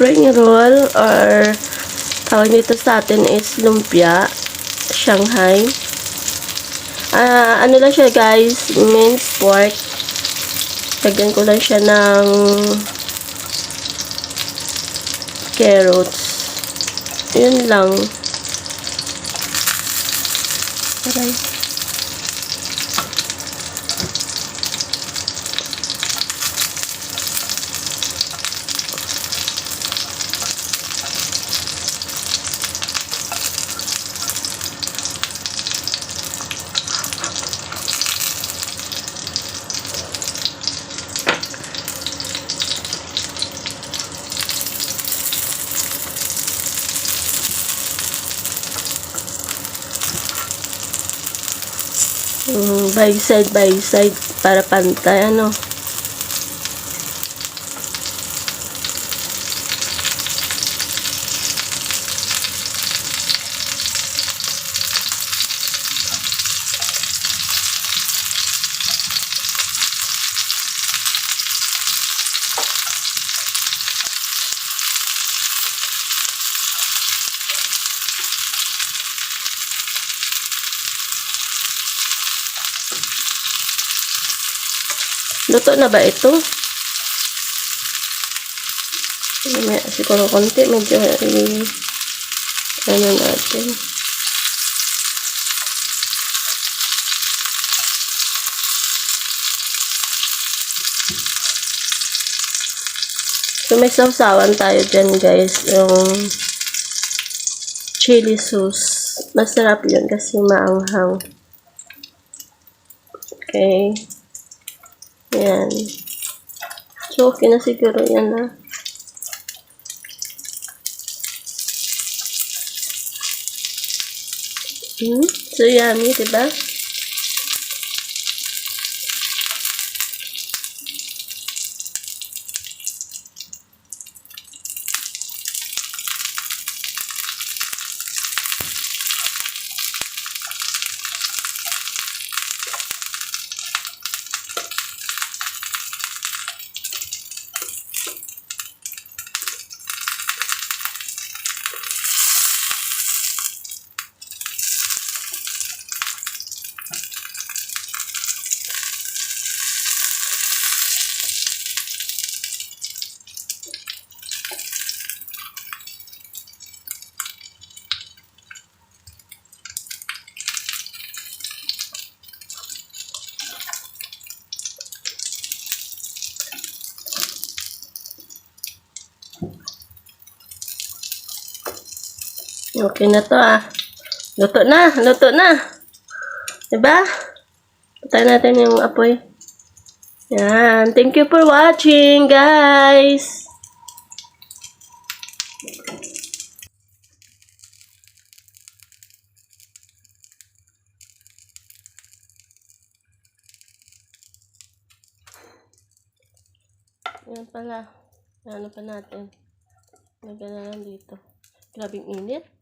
spring roll or tawag nito sa atin is lumpia, Shanghai. Ah, ano lang siya guys, minced pork. Lagyan ko lang siya ng carrots. Yun lang. Aray. Mm, by side by side para pantay ano. Luto na ba ito? Mamaya siguro konti, medyo i- ano natin. So, may sausawan tayo dyan, guys. Yung chili sauce. Masarap yun kasi maanghang. Okay. Yan. So, okay na siguro yan na. Hmm? So, yummy, diba? Okay na to ah. Luto na, luto na. Diba? Patay natin yung apoy. Yan. Thank you for watching, guys. Yan pala. Ano pa natin? Lagyan na lang dito. Grabing init.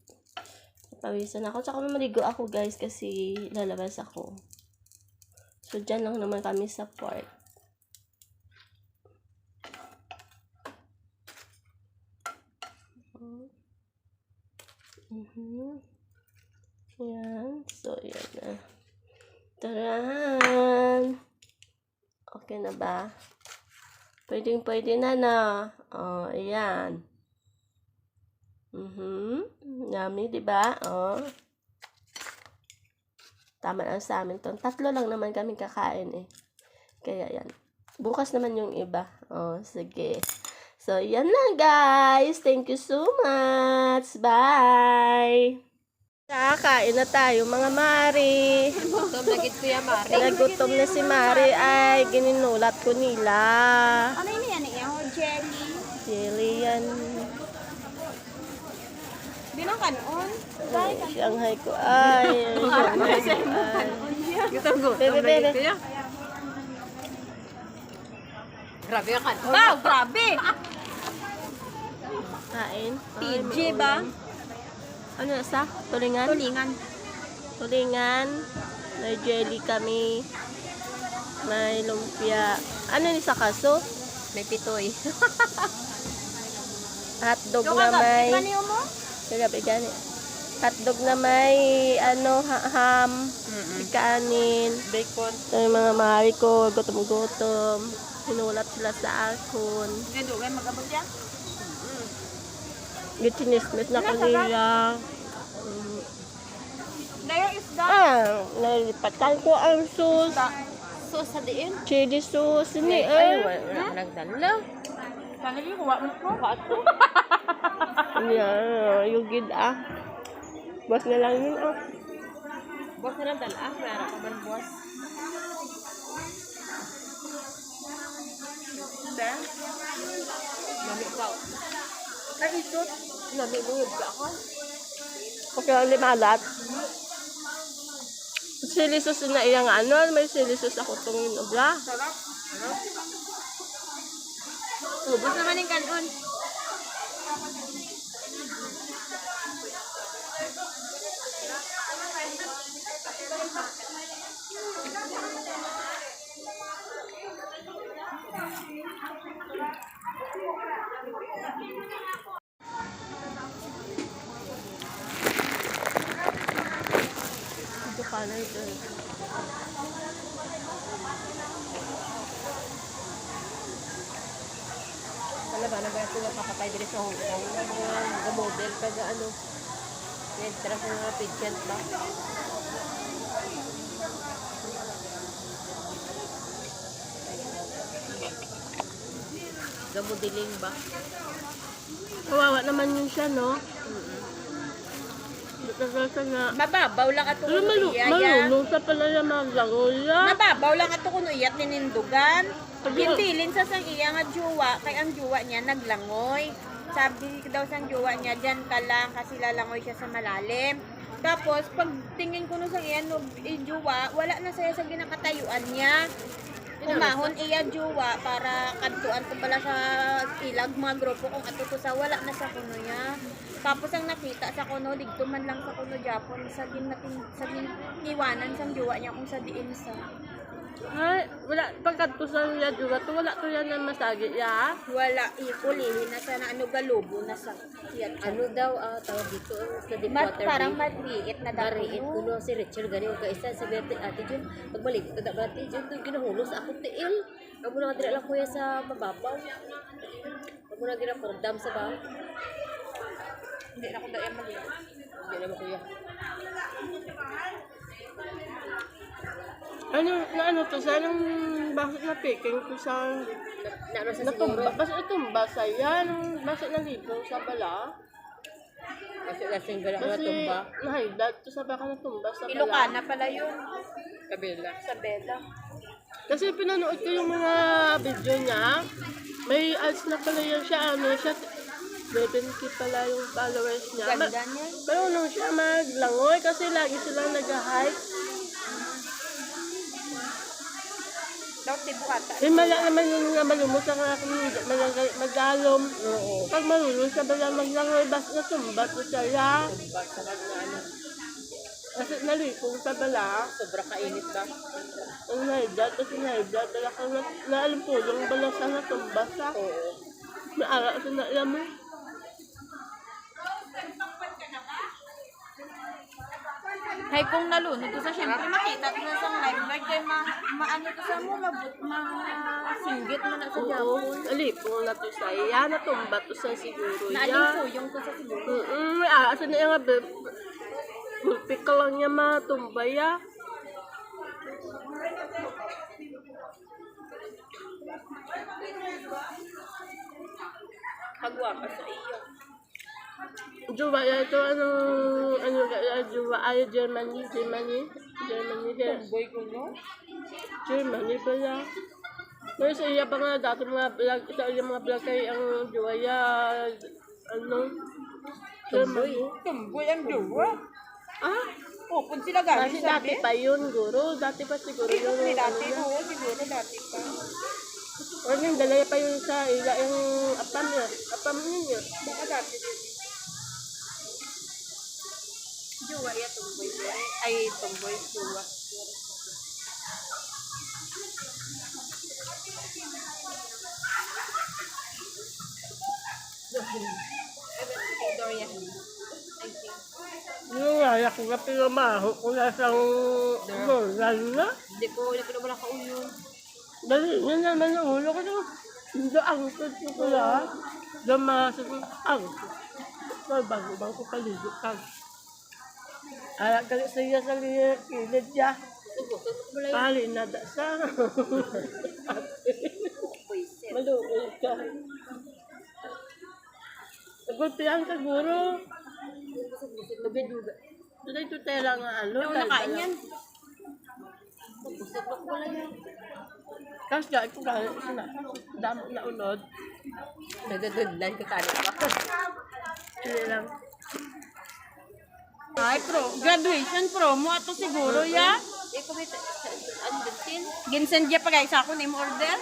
Pawisan ako. Tsaka maligo ako guys kasi lalabas ako. So, dyan lang naman kami sa park. Mhm. Yan. So, yan na. Taran! Okay na ba? Pwedeng pwede na na. Oh, ayan. Mhm. Yummy, 'di ba? Oh. Tama lang sa amin 'to. Tatlo lang naman kami kakain eh. Kaya yan. Bukas naman yung iba. Oh, sige. So, yan lang guys. Thank you so much. Bye! Kakain na tayo mga Mari. Gutom na kuya Mari. Nagutom na si Mari ay gininulat ko nila. Ano yun yan? Jelly. Jelly yan. Binang kanon. Shanghai ko. Ay, Shanghai ko. Ay. Gutom gutom Bebe, bebe. Grabe yung kanon. Wow, grabe! Kain. TJ ba? Ano na sa? Tulingan? Tulingan. Tulingan. May jelly kami. May lumpia. Ano ni sa kaso? May pitoy. hotdog na ka, may... kaniyo mo? Kagabi gani. Hotdog na may ano, ha- ham, kanin. Bacon. Ito yung mga mari ko, gutom-gutom. Sinulat sila sa akon. Hindi, dugay mag-abot yan. Gitinismis na ko nila. Mm. Dayo isda. Ah, nalipatan ko ang sauce. So, sa diin. Chili sauce ni Ay, eh. wala nagdala. Tanagi, kuha mo ko. Yeah, yung gid ah. Bas na lang yun ah. Boss na lang dala. Kaya ka man, boss. Ba? Mami ka. Ay, ito. Mami mo yun ka ako. Okay, ang limalat. Chili sauce na iyang ano, may chili sauce ako itong obra. Sarap. Ubus naman yung kanon. Eh. Ano ba, na ba ito napapatay din sa Hong Kong? Mga mga model ka ga ano. Extra sa mga pageant ba? Gamudiling ba? Kawawa naman yun siya, no? Nagkasa nga. Mababaw lang ato kuno malu iya ya. malulong sa pala yung mga langoya. Mababaw lang ato kuno iyat ninindugan. Himbilin sa sang iya nga juwa kay ang juwa niya naglangoy. Sabi daw sang juwa niya diyan ka lang kasi lalangoy siya sa malalim. Tapos pag tingin ko no sang iya no eh, juwa, wala na saya sa ginakatayuan niya. Umahon iya juwa para kadtuan ko pala sa ilag mga grupo kung ato to sa wala na sa kuno niya. Tapos ang nakita sa kuno digto man lang sa kuno Japon sa gin natin sa gin iwanan sang juwa niya kung sa diin sa. Ay, wala. Pagkat sa niya, diba, to wala to yan na masagi, ya? Wala ikulihin na sa na ano galubo na sa iyat. Ano daw ah, tawag dito sa deep Mat, water parang bay? madriit na daw. Nariit ko no si Richard gani og kaisa sa Betty Ate Jun. Pagbalik ko kada Ate Jun to ginahulos ako tiil. Amo na dira lang kuya sa mababaw. Amo na gira dam sa ba? Hindi na ko daya mali. Di na mo kuya. Ano, na ano to, sa anong bakit na picking ko sa... Na, na ano sa Natumba, siguro. basta natumba sa yan, basta nalibong sa bala. Kasi lasing gala na Kasi tumba. nahaydad to sa baka natumba sa bala. Ilocana pala yun. Kabila. Sa Bella. Kasi pinanood ko yung mga video niya. May ads na pala yan siya. Ano siya, 70 pala yung followers niya. Ma- Ganda niya. pero nung siya maglangoy kasi lagi silang nag-hike. Daw tibo ata. Eh, mala naman yung nga malumos ang aking magalom. Oo. Pag malulong siya bala maglangoy, basta natumba to siya. Tumba sa mga ano. Kasi nalipong sa bala. Sobra kainit ba? Ang nahiblad, kasi nahiblad. Bala ka na, naalumpulong bala sa natumba sa. Oo. Naara sa naalam mo. Hay kung nalunod to sa syempre makita to sa live like kay ma maano to sa mo mabut ma singgit man na sa Oo, Japon. nalipong na to sa iya. Natumba to sa siguro Naaling iya. kuyong to sa siguro. Mm-mm, may aasa na yung nga. Gulpik ka lang niya matumba ya. Kagwa pa sa iyo. Juba, ya, ito ano, ano, ay, Germany, Germany, Germany, yes. Boy ko no. Germany pala. Pero sa iya pa nga dati mga vlog, sa iya mga vlog kay ang Juwaya, ano, Germany. Tumboy ang jowa. Ah, Upod sila galing kasi dati pa yun, guro. Dati pa siguro yun. ano dati niya. oo, siguro dati pa. O yung dalaya pa yun sa ila, yung apam niya. Apam niya. Baka dati din. Juwa ya tumboy. Ay, tumboy. Juwa. Juwa, ya kung napinamaho ko na sa ulo. Lalo na? Hindi ko, napinamala ka ulo. Dali, yun naman ang ulo ko. Hindi ang ko ko lang. Damasin ko ang. Bago-bago paligo ka kag. Ala kali saya sa liya kilid ya. Sugo, sugo ko lang Pali na da sa. Maluoy ka. Nagulpihan ka guro. Nabiduga. Tuday tutela nga ano. Ano nakain yan? Lang yan. Tapos ga ito ka sina. Damo na unod. Nadadudlan ka pa. Hindi lang. Ay, pro. Graduation promo. Ato siguro ya. Ano din sin? Ginsend pa guys ako name order.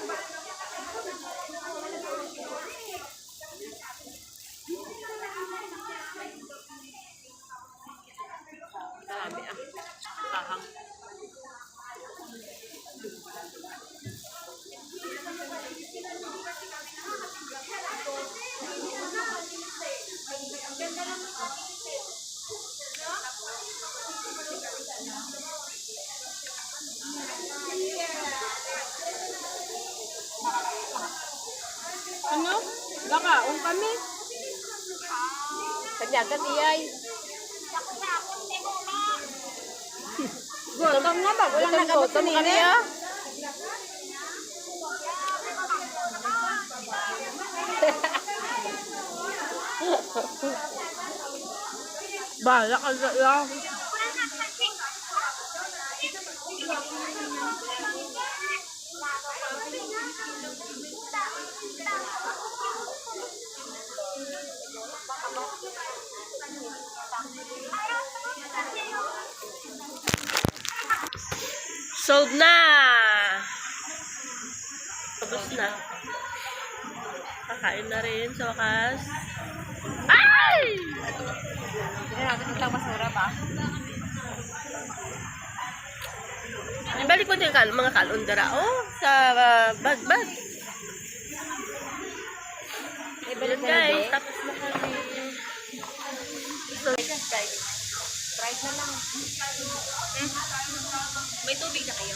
Bakaon kami. Kanyagan iyay. Gutom nga ba? Walang nagabot kanina. kami ah. Bala ka na lang. Sold na! Tapos na. Kakain na rin sa wakas. Ay! Hindi natin itang pa. Ibalik mo din kal mga kalundara. Oh, sa uh, bag-bag. Ibalik Yun na guys, guys. tapos na kami. So, Price na lang. May tubig na kayo?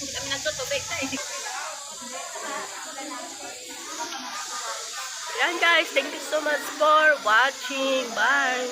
Hindi kami nagtutubig tayo. yan guys, thank you so much for watching. Bye!